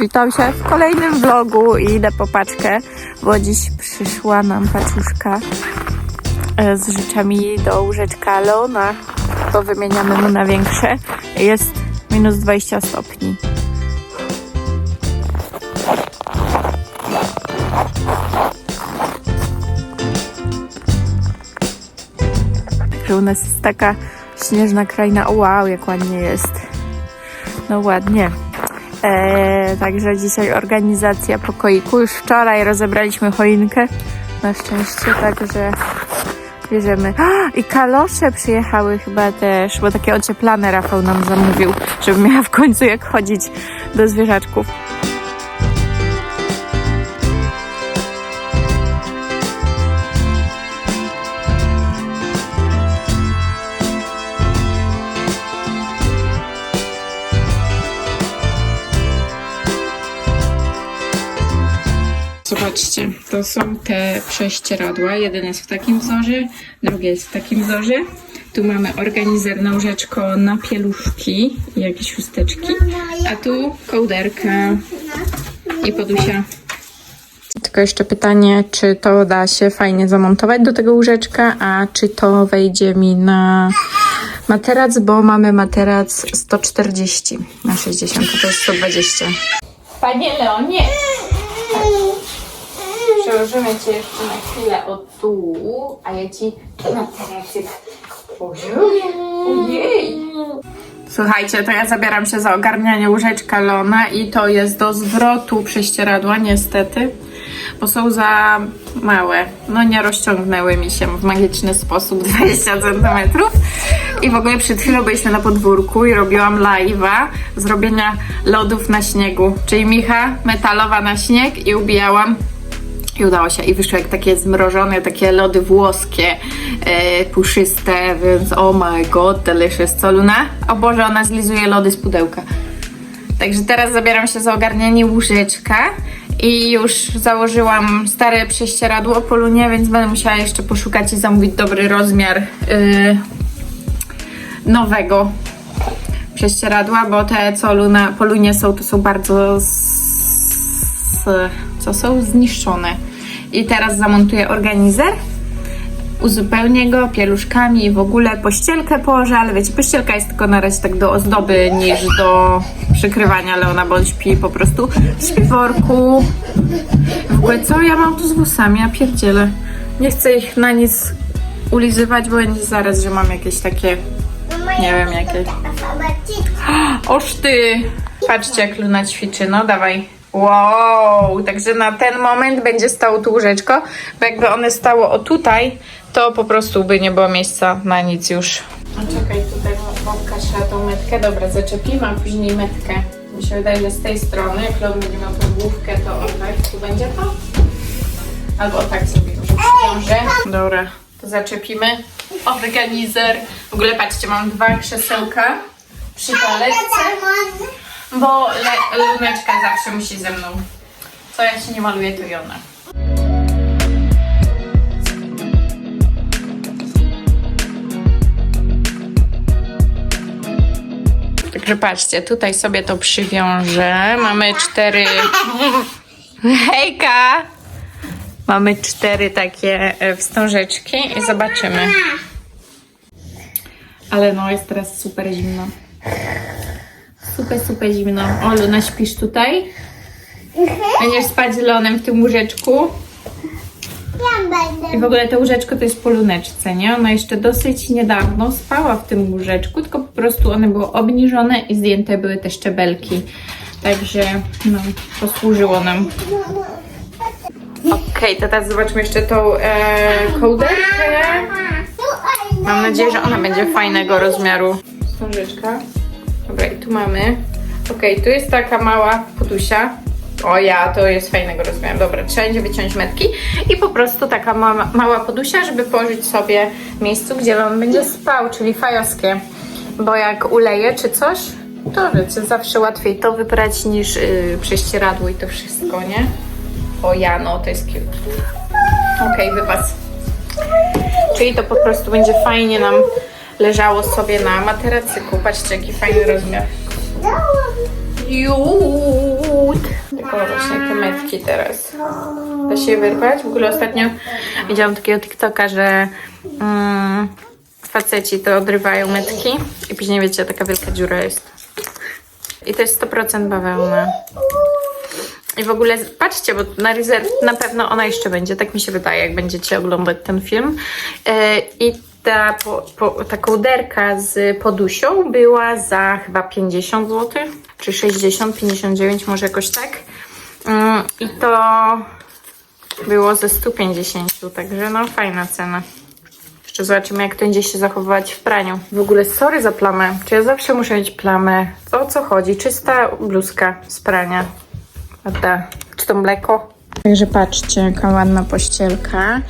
Witam się w kolejnym vlogu i idę po paczkę, bo dziś przyszła nam paczuszka e, z rzeczami do łóżeczka Leona, bo wymieniamy mu na większe. Jest minus 20 stopni. Także u nas jest taka śnieżna kraina. Wow, jak ładnie jest. No ładnie. Eee, także dzisiaj organizacja pokoiku. Już wczoraj rozebraliśmy choinkę. Na szczęście, także bierzemy. A, I kalosze przyjechały chyba też, bo takie ocieplane Rafał nam zamówił, żeby miała w końcu jak chodzić do zwierzaczków. Zobaczcie, to są te prześcieradła. Jeden jest w takim wzorze, drugie jest w takim wzorze. Tu mamy organizer na łóżeczko na pieluszki i jakieś chusteczki. A tu kołderka i podusia. Tylko jeszcze pytanie, czy to da się fajnie zamontować do tego łóżeczka, a czy to wejdzie mi na materac, bo mamy materac 140 na 60, to jest 120. Panie Leonie, Przełożymy Cię jeszcze na chwilę od tu, a ja Ci materacyk położę. Ojej! Słuchajcie, to ja zabieram się za ogarnianie łóżeczka Lona i to jest do zwrotu prześcieradła niestety, bo są za małe. No nie rozciągnęły mi się w magiczny sposób 20 cm. I w ogóle przed chwilą byliśmy na podwórku i robiłam live'a zrobienia lodów na śniegu. Czyli micha metalowa na śnieg i ubijałam i udało się. I wyszły jak takie zmrożone, takie lody włoskie, e, puszyste, więc oh my god, delicious. Co Luna? O Boże, ona zlizuje lody z pudełka. Także teraz zabieram się za ogarnianie łóżeczka i już założyłam stare prześcieradło po Lunie, więc będę musiała jeszcze poszukać i zamówić dobry rozmiar e, nowego prześcieradła, bo te co Luna, po Lunie są, to są bardzo z, co są zniszczone. I teraz zamontuję organizer, uzupełnię go pieluszkami i w ogóle pościelkę położę, ale wiecie, pościelka jest tylko na razie tak do ozdoby niż do przykrywania Leona, bo on śpi po prostu w śpiworku. W ogóle co ja mam tu z włosami? Ja pierdzielę. Nie chcę ich na nic ulizywać, bo będzie zaraz, że mam jakieś takie, nie wiem jakie. Oż ty! Patrzcie jak Luna ćwiczy, no dawaj. Wow, także na ten moment będzie stało tu łóżeczko, bo jakby one stało o tutaj, to po prostu by nie było miejsca na nic już. A czekaj, tutaj Bobka trzeba tą metkę, dobra, zaczepimy, a później metkę. Mi się wydaje, że z tej strony, jak Leon będzie miał tą główkę, to o tak, tu będzie to? Albo o tak zrobimy, że przywiążę. Dobra, to zaczepimy. Organizer. W ogóle patrzcie, mam dwa krzesełka przy toaletce. Bo le- luneczka zawsze musi ze mną. Co ja się nie maluję, to i ona. Także patrzcie, tutaj sobie to przywiążę. Mamy cztery. Hejka! Mamy cztery takie e, wstążeczki i zobaczymy. Ale no, jest teraz super zimno. Super, super zimno. O, Luna, śpisz tutaj? Będziesz spać z Leonem w tym łóżeczku. I w ogóle to łóżeczko to jest po luneczce, nie? Ona jeszcze dosyć niedawno spała w tym łóżeczku, tylko po prostu one były obniżone i zdjęte były te szczebelki. Także, no, posłużyło nam. Okej, to teraz zobaczmy jeszcze tą e, kołderkę. Mam nadzieję, że ona będzie fajnego rozmiaru. Wstążeczka. Dobra, i tu mamy. Okej, tu jest taka mała podusia. O ja, to jest fajnego rozmiaru. Dobra, trzeba będzie wyciąć metki. I po prostu taka mała, mała podusia, żeby położyć sobie w miejscu, gdzie on będzie spał, czyli fajowskie. Bo jak uleje czy coś, to wiecie, zawsze łatwiej to wybrać niż yy, prześcieradło i to wszystko, nie? O ja, no to jest cute. Okej, wypas. Czyli to po prostu będzie fajnie nam leżało sobie na materacyku. Patrzcie, jaki fajny rozmiar. Jut. metki teraz. Da się wyrwać? W ogóle ostatnio widziałam takiego TikToka, że mm, faceci to odrywają metki i później wiecie, taka wielka dziura jest. I to jest 100% bawełna. I w ogóle patrzcie, bo na rezerw na pewno ona jeszcze będzie, tak mi się wydaje, jak będziecie oglądać ten film. E, I ta, po, po, ta kołderka z podusią była za chyba 50 zł, czy 60, 59, może jakoś tak. Mm, I to było ze 150, także no fajna cena. Jeszcze zobaczymy, jak to będzie się zachowywać w praniu. W ogóle sorry za plamę. Czy ja zawsze muszę mieć plamę? O co chodzi? Czysta bluzka z prania. Prawda? Czy to mleko? Także patrzcie, jaka ładna pościelka.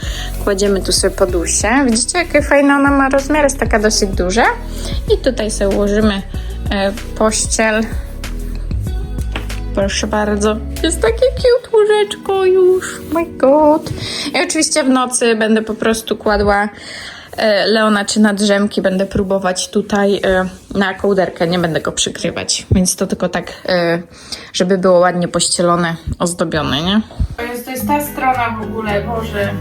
Kładziemy tu sobie podusię. Widzicie, jakie fajne ona ma rozmiar? Jest taka dosyć duża. I tutaj sobie ułożymy e, pościel. Proszę bardzo. Jest takie cute łóżeczko już. My god. I oczywiście w nocy będę po prostu kładła Leona czy na drzemki. Będę próbować tutaj e, na kołderkę. Nie będę go przykrywać. Więc to tylko tak, e, żeby było ładnie pościelone, ozdobione, nie? To jest, to jest ta strona w ogóle, Boże.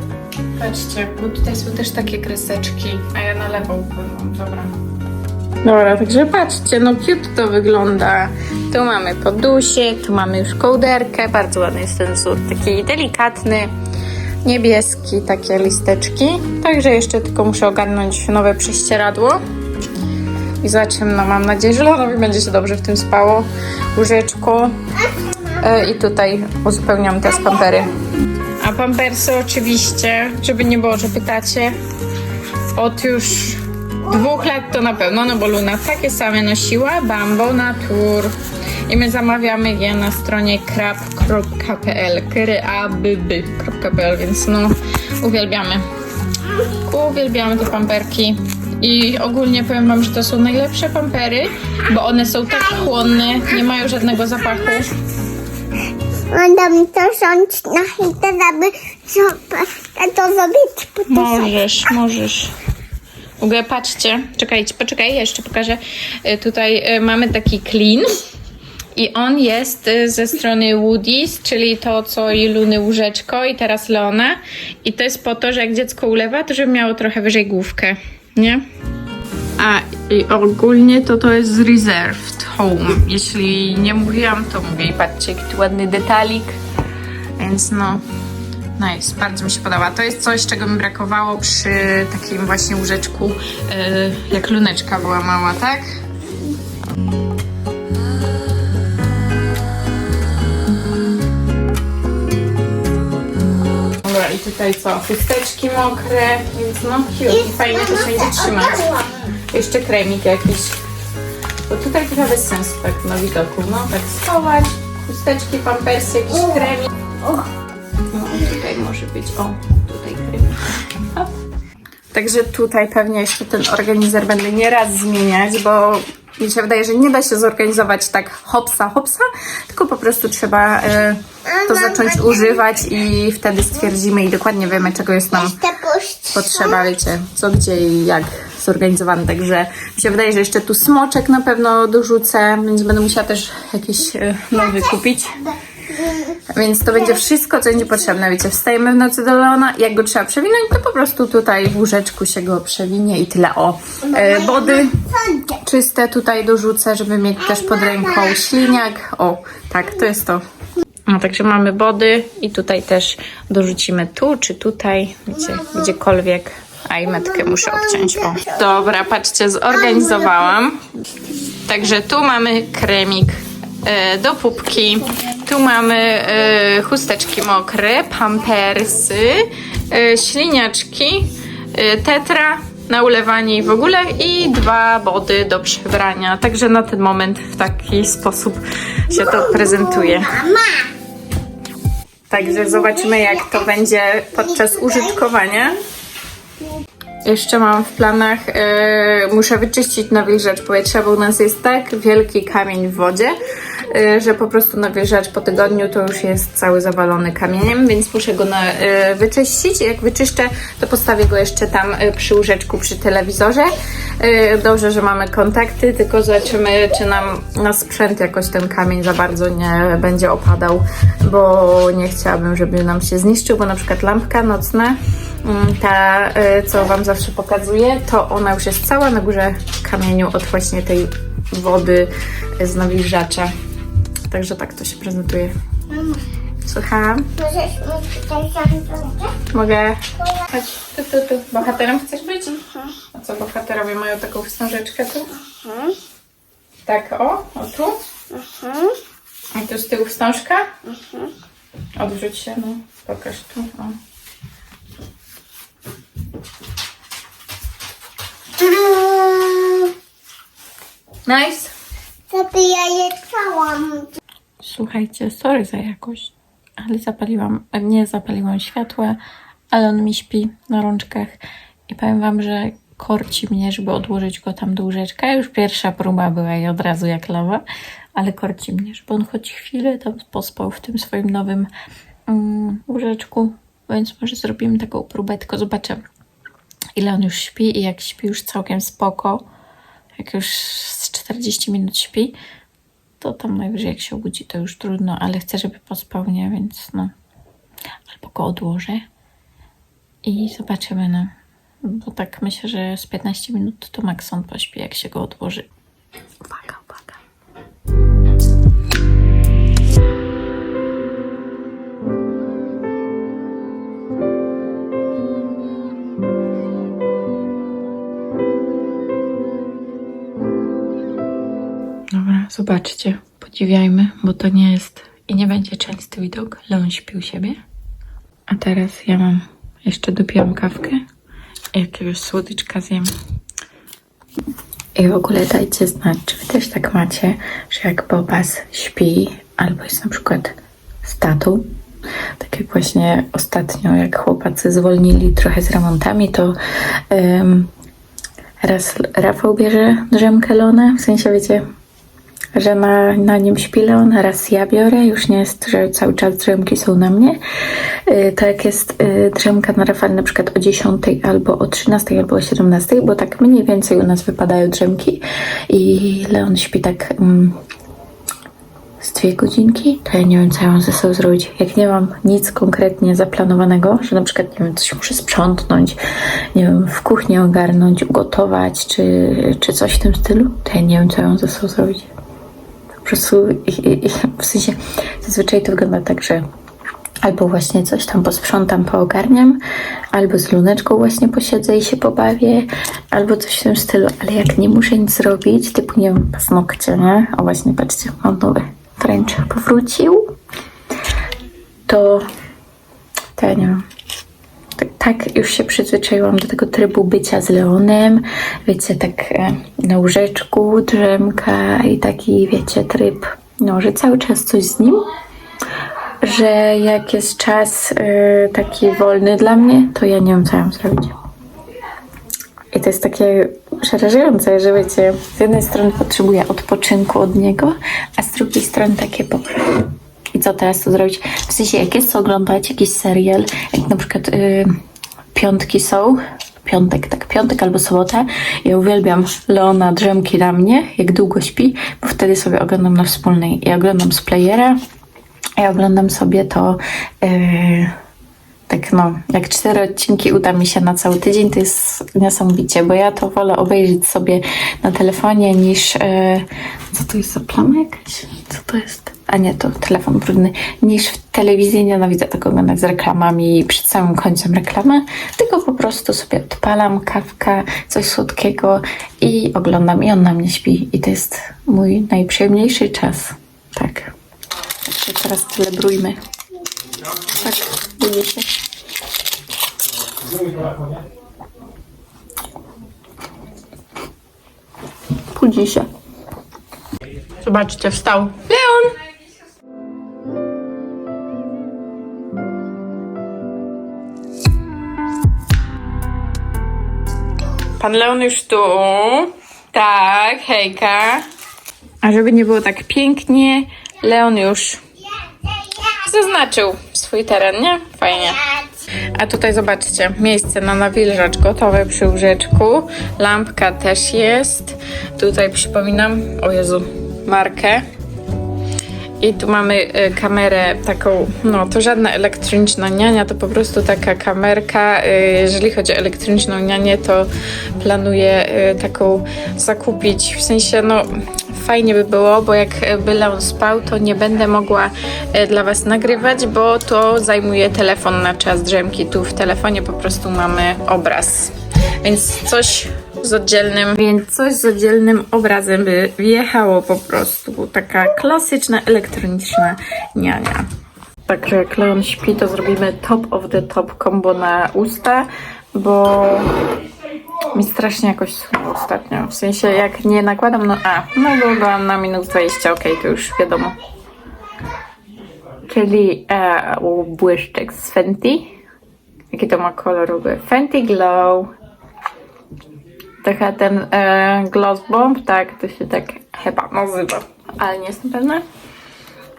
Patrzcie, bo tutaj są też takie kreseczki. A ja na lewo układam. Dobra. Dobra, także patrzcie, no cute to wygląda. Tu mamy podusie, tu mamy już kołderkę. Bardzo ładny jest ten wzór, taki delikatny, niebieski, takie listeczki. Także jeszcze tylko muszę ogarnąć nowe prześcieradło. I zobaczymy, no mam nadzieję, że Leonowi będzie się dobrze w tym spało. Łóżeczku. E, I tutaj uzupełniam te pampery. A pampersy oczywiście, żeby nie było, że pytacie, od już dwóch lat to na pewno, no bo Luna takie same nosiła, Bambo Natur. I my zamawiamy je na stronie krab.pl, więc no uwielbiamy. Uwielbiamy te pamperki. I ogólnie powiem wam, że to są najlepsze pampery, bo one są tak chłonne, nie mają żadnego zapachu. Będę to rządzić na chwilę, żeby to zrobić. Możesz, możesz. W ogóle patrzcie, czekajcie, poczekaj, jeszcze pokażę. Y, Tutaj y, mamy taki clean i on jest y, ze strony Woody's, czyli to, co i Luny łóżeczko i teraz Leona. I to jest po to, że jak dziecko ulewa, to żeby miało trochę wyżej główkę, nie? A i ogólnie to to jest Reserved Home. Jeśli nie mówiłam, to mówię i patrzcie, jaki ładny detalik. Więc no, Nice, bardzo mi się podoba. To jest coś, czego mi brakowało przy takim właśnie łóżeczku, yy, jak luneczka była mała, tak? Tutaj co? Chusteczki mokre, więc no cute i fajnie to się będzie trzymać. Jeszcze kremik jakiś. Bo tutaj trochę bez sensu tak na widoku, no tak schować. Chusteczki, pampersy, jakiś kremik. No, tutaj może być, o, tutaj kremik. Hop. Także tutaj pewnie jeszcze ten organizer będę nieraz zmieniać, bo mi się wydaje, że nie da się zorganizować tak hopsa, hopsa, tylko po prostu trzeba e, to zacząć używać i wtedy stwierdzimy i dokładnie wiemy, czego jest nam potrzeba, wiecie, co, gdzie i jak zorganizowane. Także mi się wydaje, że jeszcze tu smoczek na pewno dorzucę, więc będę musiała też jakiś e, nowy kupić. Więc to będzie wszystko, co będzie potrzebne. Wiecie, wstajemy w nocy do Leona, jak go trzeba przewinąć, to po prostu tutaj w łóżeczku się go przewinie i tyle. O, e, wody czyste tutaj dorzucę, żeby mieć też pod ręką śliniak. O, tak, to jest to. No, także mamy body i tutaj też dorzucimy tu czy tutaj, wiecie, gdziekolwiek. A i metkę muszę obciąć. O. Dobra, patrzcie, zorganizowałam. Także tu mamy kremik e, do pupki, tu mamy e, chusteczki mokre, pampersy, e, śliniaczki, e, tetra na ulewanie i w ogóle i dwa body do przebrania. Także na ten moment w taki sposób się to prezentuje. Także zobaczymy, jak to będzie podczas użytkowania. Jeszcze mam w planach, muszę wyczyścić nawilżacz powietrza, bo u nas jest tak wielki kamień w wodzie, y, że po prostu nawilżacz po tygodniu to już jest cały zawalony kamieniem, więc muszę go na, y, wyczyścić. Jak wyczyszczę, to postawię go jeszcze tam y, przy łóżeczku, przy telewizorze. Y, Dobrze, że mamy kontakty, tylko zobaczymy, czy nam na sprzęt jakoś ten kamień za bardzo nie będzie opadał, bo nie chciałabym, żeby nam się zniszczył, bo na przykład lampka nocna, mm, ta, y, co Wam zawsze pokazuję, to ona już jest cała na górze kamieniu od właśnie tej wody z nawilżacza. Także tak to się prezentuje. Słucham? Możesz? Mogę? Chodź, tu, tu, tu. Bohaterem chcesz być? A co, bohaterowie mają taką wstążeczkę tu? Tak, o, o tu. A tu z tyłu wstążka? Odwróć się, no. Pokaż tu, o. Nice. Zabijaję całą. Słuchajcie, sorry za jakość, ale zapaliłam, nie zapaliłam światła, ale on mi śpi na rączkach. I powiem wam, że korci mnie, żeby odłożyć go tam do łóżeczka. Już pierwsza próba była i od razu jak lawa, ale korci mnie, żeby on choć chwilę tam pospał w tym swoim nowym mm, łóżeczku, więc może zrobimy taką próbę, tylko zobaczę ile on już śpi i jak śpi już całkiem spoko, jak już z 40 minut śpi, to tam najwyżej jak się obudzi, to już trudno, ale chcę, żeby pospał, nie? Więc no, albo go odłożę i zobaczymy, no. Bo tak myślę, że z 15 minut to max on pośpi, jak się go odłoży. Uwaga, zobaczcie, podziwiajmy, bo to nie jest i nie będzie częsty widok. Leon śpi u siebie. A teraz ja mam, jeszcze dopiłam kawkę i jakiegoś słodyczka zjem. I w ogóle dajcie znać, czy wy też tak macie, że jak Bobas śpi albo jest na przykład z tatą, tak jak właśnie ostatnio, jak chłopacy zwolnili trochę z remontami, to em, raz Rafał bierze drzemkę Leona, w sensie wiecie, że na, na nim śpi Leon, raz ja biorę, już nie jest, że cały czas drzemki są na mnie. Yy, to jak jest yy, drzemka na Rafale na przykład o 10 albo o 13 albo o 17, bo tak mniej więcej u nas wypadają drzemki i Leon śpi tak mm, z dwie godzinki, to ja nie wiem, co ja mam ze sobą zrobić. Jak nie mam nic konkretnie zaplanowanego, że na przykład, nie wiem, coś muszę sprzątnąć, nie wiem, w kuchni ogarnąć, ugotować, czy, czy coś w tym stylu, to ja nie wiem, co ja mam ze sobą zrobić. Prostu i, i, i, w sensie zazwyczaj to wygląda tak, że albo właśnie coś tam posprzątam, poogarniam, albo z luneczką właśnie posiedzę i się pobawię, albo coś w tym stylu, ale jak nie muszę nic zrobić, typu nie wiem, paznokcie, nie? O właśnie, patrzcie, mam nowy French powrócił, to, to ja nie wiem. Tak, już się przyzwyczaiłam do tego trybu bycia z Leonem. Wiecie, tak e, na łóżeczku, drzemka i taki, wiecie, tryb, no, że cały czas coś z nim. Że jak jest czas e, taki wolny dla mnie, to ja nie wiem, co mam zrobić. I to jest takie przerażające, że wiecie, z jednej strony potrzebuję odpoczynku od niego, a z drugiej strony takie po... I co teraz tu zrobić? W sensie, jak jest co oglądać, jakiś serial, jak na przykład y, piątki są, piątek, tak, piątek albo sobota, ja uwielbiam Leona drzemki na mnie, jak długo śpi, bo wtedy sobie oglądam na wspólnej. Ja oglądam z playera, ja oglądam sobie to... y, tak no, jak cztery odcinki uda mi się na cały tydzień, to jest niesamowicie, bo ja to wolę obejrzeć sobie na telefonie niż... E, co to jest za plama jakaś? Co to jest? A nie, to telefon brudny. Niż w telewizji nienawidzę tego oglądać z reklamami przed samym końcem reklamy, tylko po prostu sobie odpalam kawkę, coś słodkiego i oglądam i on na mnie śpi. I to jest mój najprzyjemniejszy czas. Tak. Także teraz celebrujmy. Tak, budzię się. Budzi się. Zobaczcie, wstał. Leon! Pan Leon już tu. Tak, hejka. A żeby nie było tak pięknie, Leon już zaznaczył swój teren, nie? Fajnie. A tutaj zobaczcie, miejsce na nawilżacz gotowe przy łóżeczku. Lampka też jest. Tutaj przypominam, o Jezu, markę. I tu mamy y, kamerę taką, no to żadna elektroniczna niania, to po prostu taka kamerka. Y, jeżeli chodzi o elektroniczną nianię, to planuję y, taką zakupić. W sensie, no fajnie by było, bo jak by Leon spał, to nie będę mogła dla Was nagrywać, bo to zajmuje telefon na czas drzemki. Tu w telefonie po prostu mamy obraz. Więc coś z oddzielnym, więc coś z oddzielnym obrazem by wjechało po prostu. Taka klasyczna elektroniczna niania. Także jak Leon śpi, to zrobimy top of the top combo na usta, bo mi strasznie jakoś schło ostatnio. W sensie jak nie nakładam, no a, no bo byłam na minus 20, okej, to już wiadomo. Czyli e, błyszczek z Fenty. Jaki to ma kolor? Fenty Glow. Trochę ten e, Gloss Bomb, tak, to się tak chyba nazywa, ale nie jestem pewna.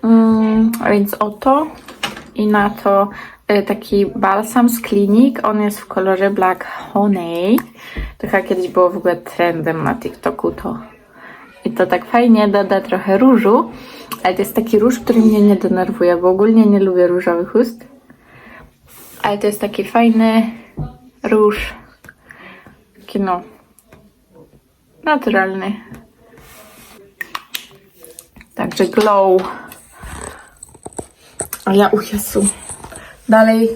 Mm, więc oto i na to e, taki balsam z Clinique. On jest w kolorze Black Honey. Chyba kiedyś było w ogóle trendem na TikToku to. I to tak fajnie doda trochę różu, ale to jest taki róż, który mnie nie denerwuje, bo ogólnie nie lubię różowych ust. Ale to jest taki fajny róż. Taki no, naturalny. Także glow. A ja u Jezu. Dalej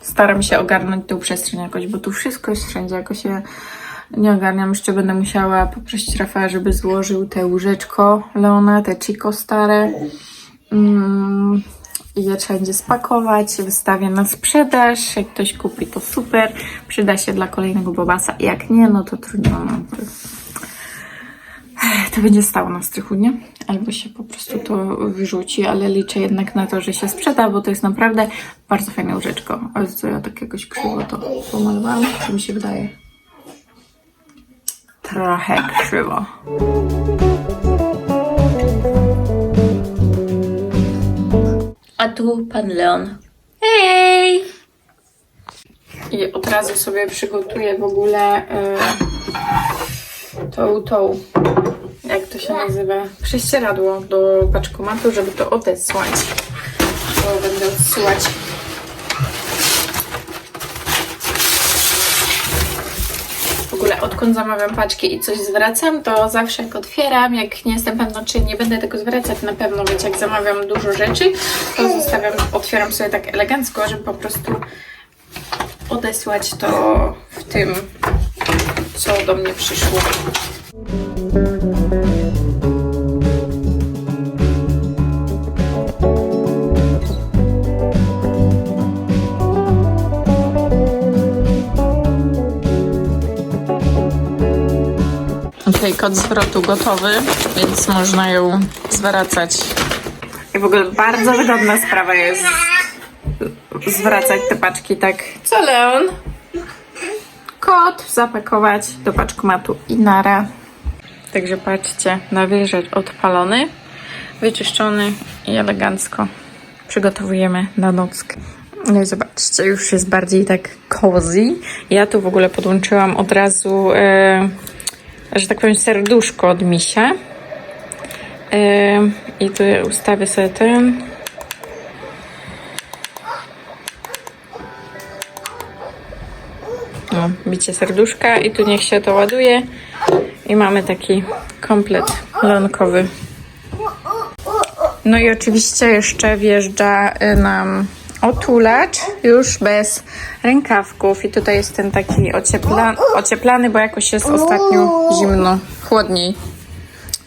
staram się ogarnąć tą przestrzeń jakoś, bo tu wszystko jest wszędzie. Jakoś się nie ogarniam. Jeszcze będę musiała poprosić Rafała, żeby złożył te łóżeczko Leona, te Chico stare. Mm, I je trzeba będzie spakować, wystawię na sprzedaż. Jak ktoś kupi, to super. Przyda się dla kolejnego bobasa. Jak nie, no to trudno. To, będzie stało na strychu, nie? Albo się po prostu to wyrzuci, ale liczę jednak na to, że się sprzeda, bo to jest naprawdę bardzo fajne łóżeczko. Ale co ja tak jakoś krzywo to pomalowałam? Co mi się wydaje? Trochę krzywo. A tu pan Leon. Hej! I od razu sobie przygotuję w ogóle y, tą, tą, jak to się nazywa, prześcieradło do paczkomatu, żeby to odesłać. Bo będę odsyłać w ogóle odkąd zamawiam paczki i coś zwracam, to zawsze jak otwieram, jak nie jestem pewna, czy nie będę tego zwracać na pewno, więc jak zamawiam dużo rzeczy, to zostawiam, otwieram sobie tak elegancko, żeby po prostu odesłać to w tym, co do mnie przyszło. Okej, kod zwrotu gotowy, więc można ją zwracać. I w ogóle bardzo wygodna sprawa jest zwracać te paczki tak. Co Leon? Kod zapakować do paczkomatu i nara. Także patrzcie, nawilżacz odpalony, wyczyszczony i elegancko przygotowujemy na nockę. No i zobaczcie, już jest bardziej tak cozy. Ja tu w ogóle podłączyłam od razu, e, że tak powiem, serduszko od misia. I tu ustawię sobie ten. No, bicie serduszka i tu niech się to ładuje. I mamy taki komplet lonkowy. No i oczywiście jeszcze wjeżdża y, nam otulacz już bez rękawków i tutaj jest ten taki ociepla, ocieplany, bo jakoś jest ostatnio zimno, chłodniej.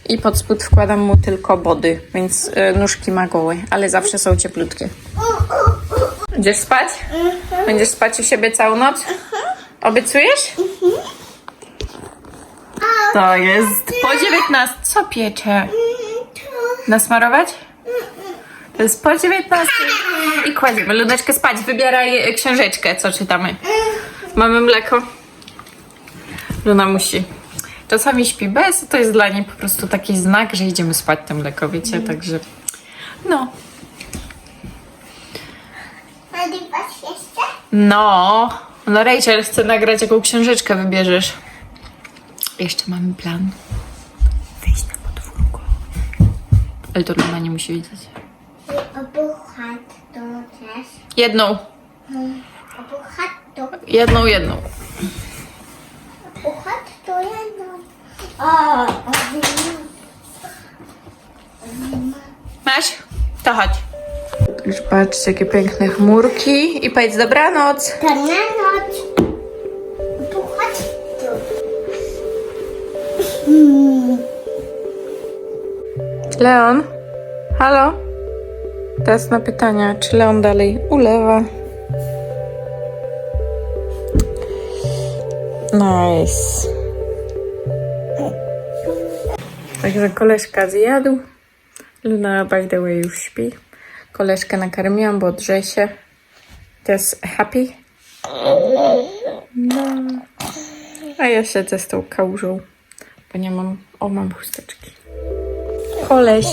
I pod spód wkładam mu tylko body, więc y, nóżki ma gołe, ale zawsze są cieplutkie. Będziesz spać? Będziesz spać u siebie całą noc? Obiecujesz? To jest po 19. Co piecze? Nasmarować? To jest po 19. I kładziemy Luneczkę spać. Wybieraj książeczkę, co czytamy. Mamy mleko. Luna musi. Czasami śpi bez, to jest dla niej po prostu taki znak, że idziemy spać to mleko, wiecie, także no. Nagrywasz jeszcze? No, no Rachel chce nagrać, jaką książeczkę wybierzesz. Jeszcze mamy plan. Wejść na podwórko. Ale to Luna nie musi wiedzieć. Też. Jedną, jedną, jedną. To jedno. O, Masz? To chodź. Już patrzcie, jakie piękne chmurki. I powiedz dobranoc. To na noc. Obuchat to. Leon? Halo? Teraz na pytania, czy Leon dalej ulewa? Nice. Także koleżka zjadł. Luna, by the way, już śpi. Koleżkę nakarmiłam, bo drze się. Teraz happy. No. A ja siedzę z tą kałużą, bo nie mam... O, mam chusteczki. Koleś,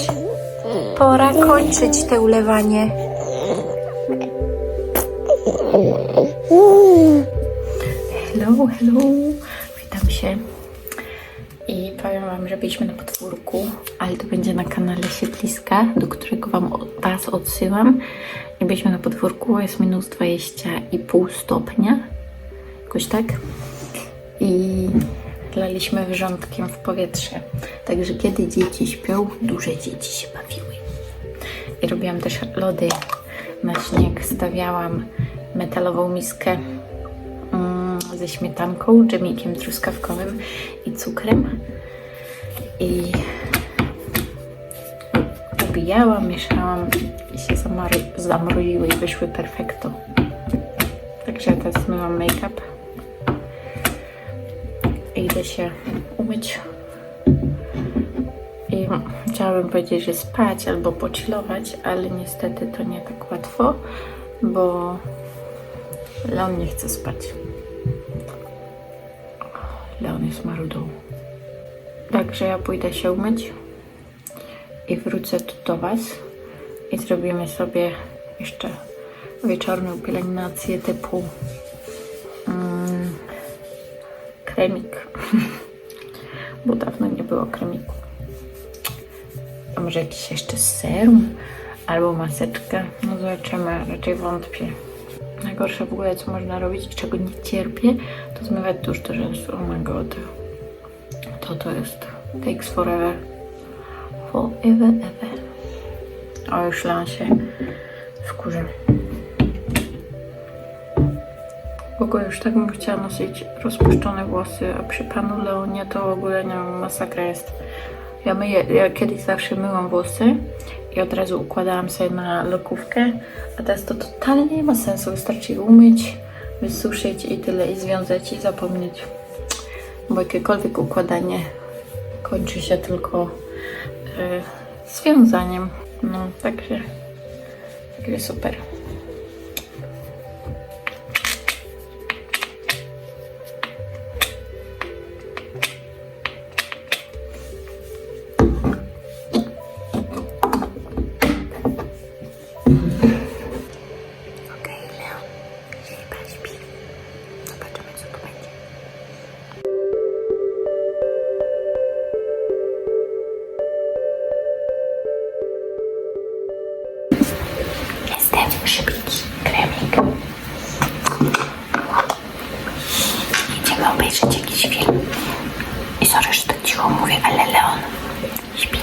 pora kończyć te ulewanie. Hello, hello. Witam się. I powiem Wam, że byliśmy na podwórku, ale to będzie na kanale Siedliska, do którego Wam Was odsyłam. I byliśmy na podwórku, jest minus 20,5 stopnia. Jakoś tak. I laliśmy wrzątkiem w powietrze. Także kiedy dzieci śpią, duże dzieci się bawiły. I robiłam też lody na śnieg. Stawiałam metalową miskę mm, ze śmietanką, dżemikiem truskawkowym i cukrem. I ubijałam, mieszałam i się zamroziły i wyszły perfekto. Także teraz zmywam make-up. Idę się umyć. I chciałabym powiedzieć, że spać albo pochillować, ale niestety to nie tak łatwo, bo Leon nie chce spać. Leon jest marudą. Także ja pójdę się umyć i wrócę tu do Was i zrobimy sobie jeszcze wieczorną pielęgnację typu kremik. Bo dawno nie było kremiku. A może jakiś jeszcze serum albo maseczkę? No zobaczymy, raczej wątpię. Najgorsze w ogóle, co można robić i czego nie cierpię, to zmywać tuż do rzęsu. Oh my god. To to jest. Takes forever. Forever, ever. O, już się wkurza. W ogóle już tak bym chciała nosić rozpuszczone włosy, a przy panu Leonie to w ogóle nie wiem, masakra jest. Ja myję, ja kiedyś zawsze myłam włosy i od razu układałam sobie na lokówkę, a teraz to totalnie nie ma sensu. Wystarczy umyć, wysuszyć i tyle, i związać i zapomnieć. Bo jakiekolwiek układanie kończy się tylko e, związaniem. No, także, także super. Jestem szybki kremik. Idziemy obejrzeć jakiś film. I sorry, że tak cicho mówię, ale Leon śpi.